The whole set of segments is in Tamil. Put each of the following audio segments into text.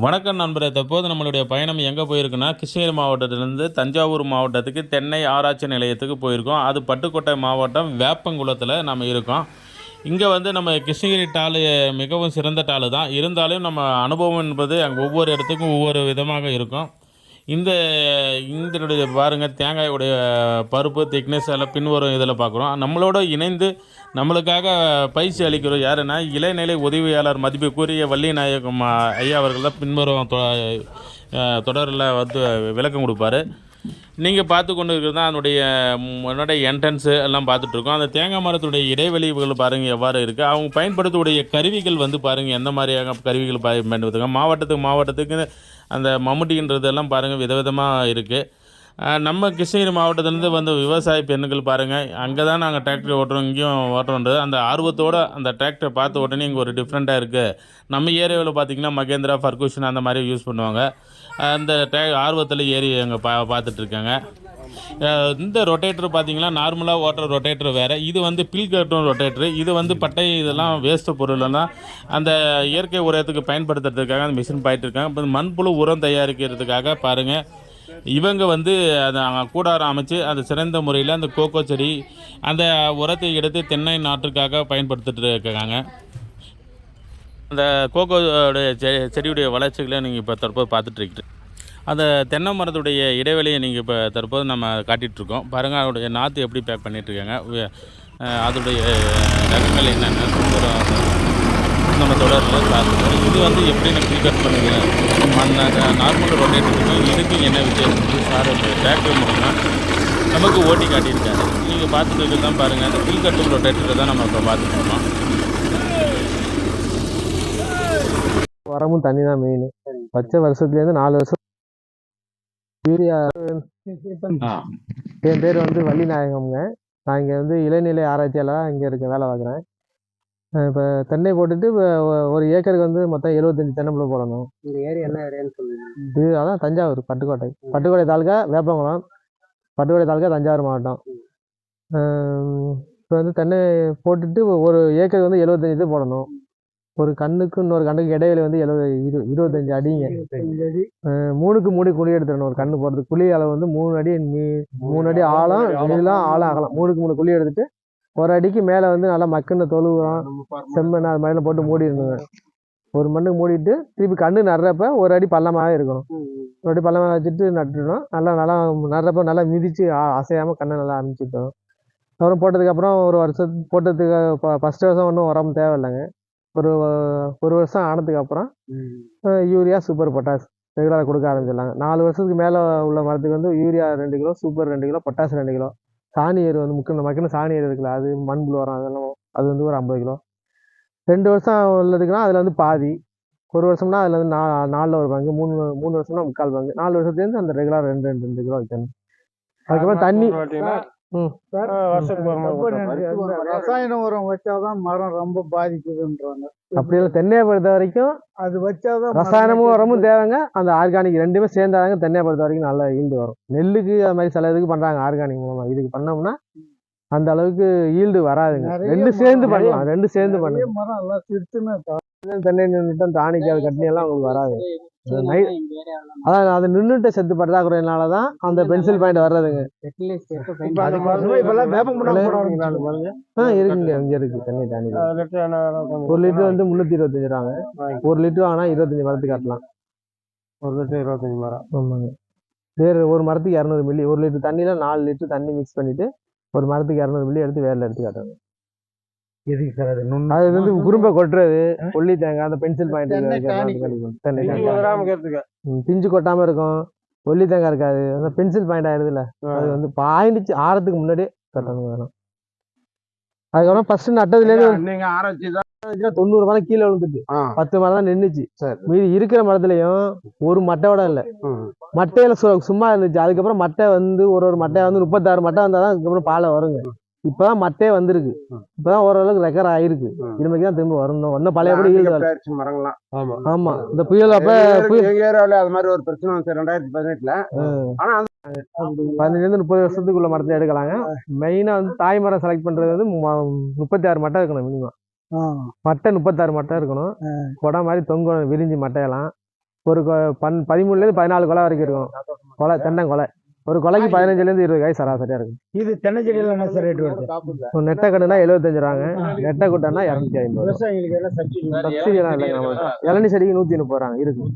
வணக்கம் நண்பரே. தற்போது நம்மளுடைய பயணம் எங்கே போயிருக்குன்னா கிருஷ்ணகிரி மாவட்டத்திலேருந்து தஞ்சாவூர் மாவட்டத்துக்கு தென்னை ஆராய்ச்சி நிலையத்துக்கு போயிருக்கோம். அது பட்டுக்கோட்டை மாவட்டம் வேப்பங்குளத்தில் நம்ம இருக்கோம். இங்கே வந்து நம்ம கிருஷ்ணகிரி டாலு மிகவும் சிறந்த டாலு தான் இருந்தாலும் நம்ம அனுபவம் என்பது அங்கே ஒவ்வொரு இடத்துக்கும் ஒவ்வொரு விதமாக இருக்கும். இந்த இதனுடைய பாருங்கள் தேங்காயுடைய பருப்பு திக்னஸ் எல்லாம் பின்வரும் இதில் பார்க்குறோம். நம்மளோட இணைந்து நம்மளுக்காக பயிற்சி அளிக்கிறோம். யாருன்னா இளைநிலை உதவியாளர் மதிப்புக்குரிய கூறிய நாயகம் ஐயா அவர்கள் தான் பின்வரும் தொடரில் வந்து விளக்கம் கொடுப்பாரு. நீங்கள் பார்த்து கொண்டு இருக்கிறது தான் அதனுடைய முன்னாடி என்ட்ரன்ஸு எல்லாம் பார்த்துட்ருக்கோம் அந்த தேங்காய் மரத்துடைய இடைவெளிகள் பாருங்கள் எவ்வாறு இருக்குது அவங்க பயன்படுத்தக்கூடிய கருவிகள் வந்து பாருங்கள் எந்த மாதிரியாக கருவிகள் பயன்படுத்துங்க மாவட்டத்துக்கு மாவட்டத்துக்கு அந்த மம்முட்டின்றதெல்லாம் பாருங்கள் விதவிதமாக இருக்குது நம்ம கிருஷ்ணகிரி மாவட்டத்திலேருந்து வந்த விவசாய பெண்கள் பாருங்கள் அங்கே தான் நாங்கள் டிராக்டர் ஓட்டுறோம் இங்கேயும் ஓட்டுறோன்றது. அந்த ஆர்வத்தோடு அந்த டிராக்டர் பார்த்த உடனே இங்கே ஒரு டிஃப்ரெண்ட்டாக இருக்குது நம்ம ஏரியாவில் பார்த்திங்கன்னா மகேந்திரா ஃபர்கூஷன் அந்த மாதிரி யூஸ் பண்ணுவாங்க. அந்த டே ஆர்வத்தில் ஏறி அங்கே பா பார்த்துட்ருக்காங்க இந்த ரொட்டேட்டர் பார்த்தீங்கன்னா நார்மலாக ஓட்டுற ரொட்டேட்டர் வேறு. இது வந்து பில் கட்டும் ரொட்டேட்டர் இது வந்து பட்டை இதெல்லாம் வேஸ்ட்டு பொருளெல்லாம் அந்த இயற்கை உரத்துக்கு பயன்படுத்துறதுக்காக அந்த மிஷின் போயிட்டு இருக்காங்க இப்போ மண்புழு உரம் தயாரிக்கிறதுக்காக பாருங்கள் இவங்க வந்து அதை கூடாரம் அமைச்சு அது சிறந்த முறையில் அந்த கோகோ செடி அந்த உரத்தை எடுத்து தென்னை நாட்டுக்காக பயன்படுத்திட்டு இருக்காங்க. அந்த கோகோ செ- செடியுடைய வளர்ச்சிகளை நீங்கள் இப்போ தற்போது பார்த்துட்ருக்கீங்க அந்த தென்னை மரத்துடைய இடைவெளியை நீங்கள் இப்போ தற்போது நம்ம காட்டிகிட்ருக்கோம் பாருங்கள் அதோடைய நாற்று எப்படி பேக் பண்ணிகிட்ருக்காங்க அதோடைய ரகங்கள் என்னென்ன? தொடரில் பார்த்துக்கோம் இது வந்து எப்படி நான் ஃபில் கட் பண்ணுவேன் நார்மல் ரொட்டேட்டருக்கும் இதுக்கும் என்ன வித்தியாசம் சார் டிராக்டர் மூலமாக நமக்கு ஓட்டி காட்டியிருக்காரு. நீங்கள் பார்த்துட்டு இருக்கிறது தான் பாருங்கள் அந்த ஃபில் கட்டும் ரொட்டேட்டரை தான் நம்ம இப்போ பார்த்துட்டு இருக்கோம். உரமும் தண்ணி தான் மெயின் வச்ச வருஷத்துலேருந்து நாலு வருஷம் யூரியா என் பேர் வந்து வள்ளி நாயகம்ங்க நான் இங்கே வந்து இளநிலை ஆராய்ச்சியாளராக இங்கே இருக்க வேலை பார்க்குறேன். இப்போ தென்னை போட்டுட்டு இப்போ ஒரு ஏக்கருக்கு வந்து மொத்தம் எழுபத்தஞ்சி தென்னம்பிள்ளை போடணும். இந்த ஏரியா என்ன ஏரியான்னு சொல்லுங்க. இது அதான் தஞ்சாவூர் பட்டுக்கோட்டை. பட்டுக்கோட்டை தாலுக்கா வேப்பங்குளம். பட்டுக்கோட்டை தாலுக்கா தஞ்சாவூர் மாவட்டம். இப்போ வந்து தென்னை போட்டுட்டு ஒரு ஏக்கருக்கு வந்து எழுபத்தஞ்சி இது போடணும். ஒரு கண்ணுக்கு இன்னொரு கண்ணுக்கு இடையில வந்து எழுபது இரு இருபத்தஞ்சி அடிங்க. மூணுக்கு மூணு குழி எடுத்துடணும் ஒரு கண்ணு போடுறது குழி அளவு வந்து மூணு அடி மீ- மூணு அடி ஆழம் இதெல்லாம் ஆழம் ஆகலாம். மூணுக்கு மூணு குழி எடுத்துட்டு ஒரு அடிக்கு மேலே வந்து நல்லா மக்குன்னு தொழு உரம் செம்மண் அது மாதிரிலாம் போட்டு மூடிடணுங்க ஒரு மண்ணுக்கு மூடிட்டு திருப்பி கண்ணு நடுறப்ப ஒரு அடி பள்ளமாகவே இருக்கணும் ஒரு அடி பள்ளமாக வச்சுட்டு நட்டுடணும் நல்லா நல்லா நடுறப்ப நல்லா மிதித்து அசையாமல் கண்ணை நல்லா அனுப்பிச்சிட்டோம் அப்புறம் போட்டதுக்கப்புறம் ஒரு வருஷத்துக்கு போட்டதுக்கு ஃபஸ்ட்டு வருஷம் ஒன்றும் உரம் தேவையில்லைங்க. ஒரு ஒரு வருஷம் ஆனதுக்கப்புறம் யூரியா சூப்பர் பொட்டாஸ் ரெகுலராக கொடுக்க ஆரம்பிச்சிடலாங்க. நாலு வருஷத்துக்கு மேலே உள்ள மரத்துக்கு வந்து யூரியா ரெண்டு கிலோ சூப்பர் ரெண்டு கிலோ பொட்டாஸ் ரெண்டு கிலோ. சாணி எரு வந்து முக்கிய மக்கின சாணி எரு இருக்குல்ல அது மண்புழு உரம் அதெல்லாம். அது வந்து ஒரு ஐம்பது கிலோ. ரெண்டு வருஷம் உள்ளதுக்குன்னா அதில் வந்து பாதி. ஒரு வருஷம்னா அதில் வந்து நா நாலில் ஒரு பங்கு மூணு மூணு வருஷம்னா முக்கால் பங்கு. நாலு வருஷத்துலேருந்து அந்த ரெகுலர் ரெண்டு ரெண்டு ரெண்டு கிலோ வைக்கணும். அதுக்கப்புறம் தண்ணி ம். ரசாயன உரம் வச்சாதான் மரம் ரொம்ப பாதிக்குதுன்றாங்க. அப்படியெல்லாம் தென்னையை பொறுத்த வரைக்கும் அது வச்சாதான் ரசாயனமும் உரமும் தேவைங்க. அந்த ஆர்கானிக் ரெண்டுமே சேர்ந்தாதாங்க தென்னையை பொறுத்த வரைக்கும் நல்ல ஈல்டு வரும். நெல்லுக்கு அது மாதிரி சில இதுக்கு பண்றாங்க ஆர்கானிக் மூலமா. இதுக்கு பண்ணோம்னா அந்த அளவுக்கு ஈல்டு வராதுங்க. ரெண்டு சேர்ந்து பண்ணலாம். ரெண்டு சேர்ந்து பண்ணலாம். தென்னை நின்றுட்டும் தானிக்கு அது கட்டினி எல்லாம் உங்களுக்கு வராது. அதான் அது நின்றுட்ட செத்து பற்றாக்குறையினால தான் அந்த பென்சில் பாயிண்ட் வர்றதுங்க. இருக்குங்க இங்க இருக்கு. தென்னை தானி ஒரு லிட்டர் வந்து முந்நூற்றி இருபத்தஞ்சு ரூபாங்க. ஒரு லிட்டர் வாங்கினா இருபத்தஞ்சு மரத்துக்கு கட்டலாம். ஒரு லட்சம் இருபத்தஞ்சு மரம். ஆமாங்க. வேறு ஒரு மரத்துக்கு இரநூறு மில்லி ஒரு லிட்டர் தண்ணியில் நாலு லிட்டர் தண்ணி மிக்ஸ் பண்ணிட்டு ஒரு மரத்துக்கு இரநூறு மில்லி எடுத்து வேரில் எடுத்து காட்டணும். எதுக்கு சார் அது அது வந்து குறும்ப கொட்டுறது. கொல்லி தேங்காய் அந்த பென்சில் பாயிண்ட் பிஞ்சு கொட்டாம இருக்கும். கொல்லி தேங்காய் இருக்காது. அந்த பென்சில் பாயிண்ட் ஆயிடுதுல அது வந்து பாயிண்ட் ஆறதுக்கு முன்னாடியே கட்டணும் வேணும். அதுக்கப்புறம் ஃபர்ஸ்ட் நட்டதுலேருந்து நீங்க தான் தொண்ணூறு மரம் கீழே விழுந்துட்டு பத்து மரம் தான் நின்றுச்சு. மீதி இருக்கிற மரத்துலயும் ஒரு மட்டையோட இல்லை. மட்டையில சு- சும்மா இருந்துச்சு. அதுக்கப்புறம் மட்டை வந்து ஒரு ஒரு மட்டை வந்து முப்பத்தாறு மட்டை வந்தால் தான் அதுக்கப்புறம் பாலை வருங்க. இப்போதான் மட்டையே வந்திருக்கு. இப்போதான் ஓரளவுக்கு ரெக்கர் ஆயிருக்கு. இனிமேக்கு தான் திரும்ப வரணும். ஒன்றும் பழையபடி ஈல்டு மரங்களாம் ஆமா. ஆமா. இந்த புயல் அப்ப எங்க ஏரியாவில அது மாதிரி ஒரு பிரச்சனை வந்து ரெண்டாயிரத்தி பதினெட்டுல. ஆனா பதினஞ்சுலேருந்து முப்பது வருஷத்துக்குள்ள மரத்தை எடுக்கலாங்க. மெயினாக வந்து தாய் மரம் செலக்ட் பண்ணுறது வந்து முப்பத்தி ஆறு மட்டை இருக்கணும் மினிமம் மட்டை முப்பத்தாறு மட்டை இருக்கணும். குடம் மாதிரி தொங்கணும் விரிஞ்சு மட்டையெல்லாம். ஒரு பன் பதிமூணுலேருந்து பதினாலு கொலை வரைக்கும் இருக்கும். கொலை தென்னங்கொலை. ஒரு கொலைக்கு பதினஞ்சுலேருந்து இருபது காய் சராசரியாக இருக்கும் இது தென்னை செடியில் என்ன சார் ரேட் வருது? ஒரு நெட்டை கண்ணுனா எழுபத்தஞ்சு ரூபாங்க நெட்டை குட்டைனா இரநூத்தி ஐம்பது. விவசாயிகளுக்கு எல்லாம் சப்சிடிலாம் இல்லைங்க. நம்மள்ட்ட இளநீ செடிக்கு நூற்றி முப்பது ரூபாங்க இருக்கு.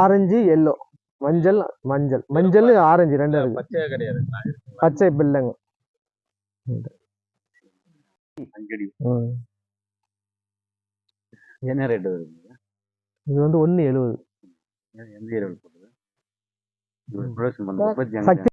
ஆரஞ்சு. எல்லோ மஞ்சள் மஞ்சள். மஞ்சள் ஆரஞ்சு ரெண்டும் இருக்கு. பச்சை பில்லைங்க. அஞ்சடி. ம். என்ன ரேட் வருது இது வந்து ஒன்று எழுபது ஏரியாவில் போடுறது ப்ரொடக்ஷன் பண்ண உற்பத்தி அங்க. சக்தி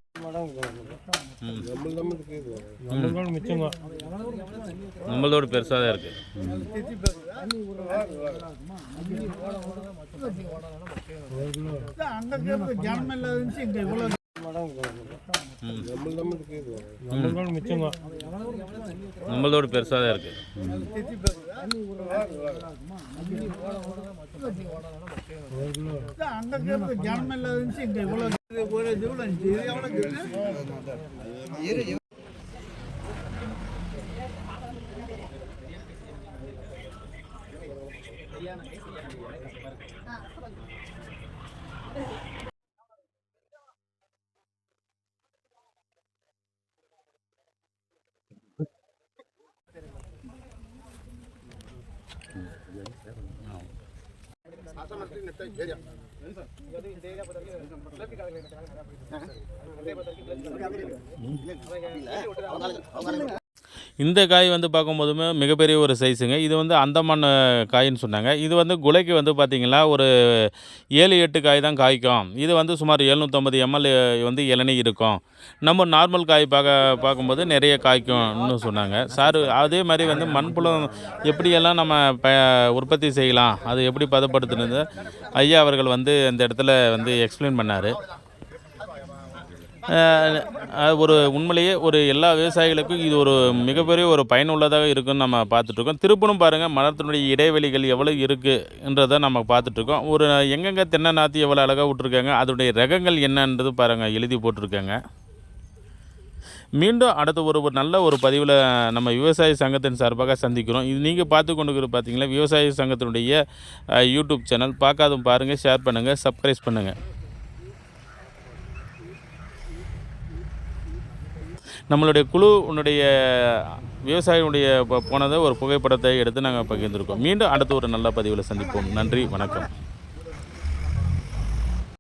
நம்மளோட பெருசாக தான் இருக்கு. நம்மளோட பெருசாக தான் இருக்கு இந்த காய் வந்து பார்க்கும்போதுமே மிகப்பெரிய ஒரு சைஸுங்க இது வந்து அந்தமான் காயின்னு சொன்னாங்க. இது வந்து குலைக்கு வந்து பார்த்திங்கன்னா ஒரு ஏழு எட்டு காய் தான் காய்க்கும். இது வந்து சுமார் எழுநூற்றம்பது எம்எல் வந்து இளநீ இருக்கும். நம்ம நார்மல் காய் பார்க்க பார்க்கும்போது நிறைய காய்க்கும்னு சொன்னாங்க. சார் அதே மாதிரி வந்து மண்புலம் எப்படியெல்லாம் நம்ம ப உற்பத்தி செய்யலாம் அது எப்படி பதப்படுத்துனது? ஐயா அவர்கள் வந்து இந்த இடத்துல வந்து எக்ஸ்பிளைன் பண்ணார். ஒரு உண்மையிலேயே ஒரு எல்லா விவசாயிகளுக்கும் இது ஒரு மிகப்பெரிய ஒரு பயனுள்ளதாக இருக்குன்னு நம்ம பார்த்துட்ருக்கோம். திருப்பணும் பாருங்கள் மரத்தினுடைய இடைவெளிகள் எவ்வளோ இருக்குன்றதை நம்ம பார்த்துட்ருக்கோம். ஒரு எங்கெங்கே தென்னை நாற்று எவ்வளோ அழகாக விட்ருக்காங்க அதனுடைய ரகங்கள் என்னன்றது பாருங்கள் எழுதி போட்டிருக்காங்க. மீண்டும் அடுத்த ஒரு ஒரு நல்ல ஒரு பதிவில் நம்ம விவசாய சங்கத்தின் சார்பாக சந்திக்கிறோம். இது நீங்கள் பார்த்து கொண்டு பார்த்தீங்களா விவசாய சங்கத்தினுடைய யூடியூப் சேனல். பார்க்காதும் பாருங்கள் ஷேர் பண்ணுங்கள் சப்ஸ்கிரைப் பண்ணுங்கள் நம்மளுடைய குழு உன்னுடைய விவசாயினுடைய போனதை ஒரு புகைப்படத்தை எடுத்து நாங்கள் பகிர்ந்திருக்கோம். மீண்டும் அடுத்த ஒரு நல்ல பதிவில் சந்திப்போம். நன்றி வணக்கம்.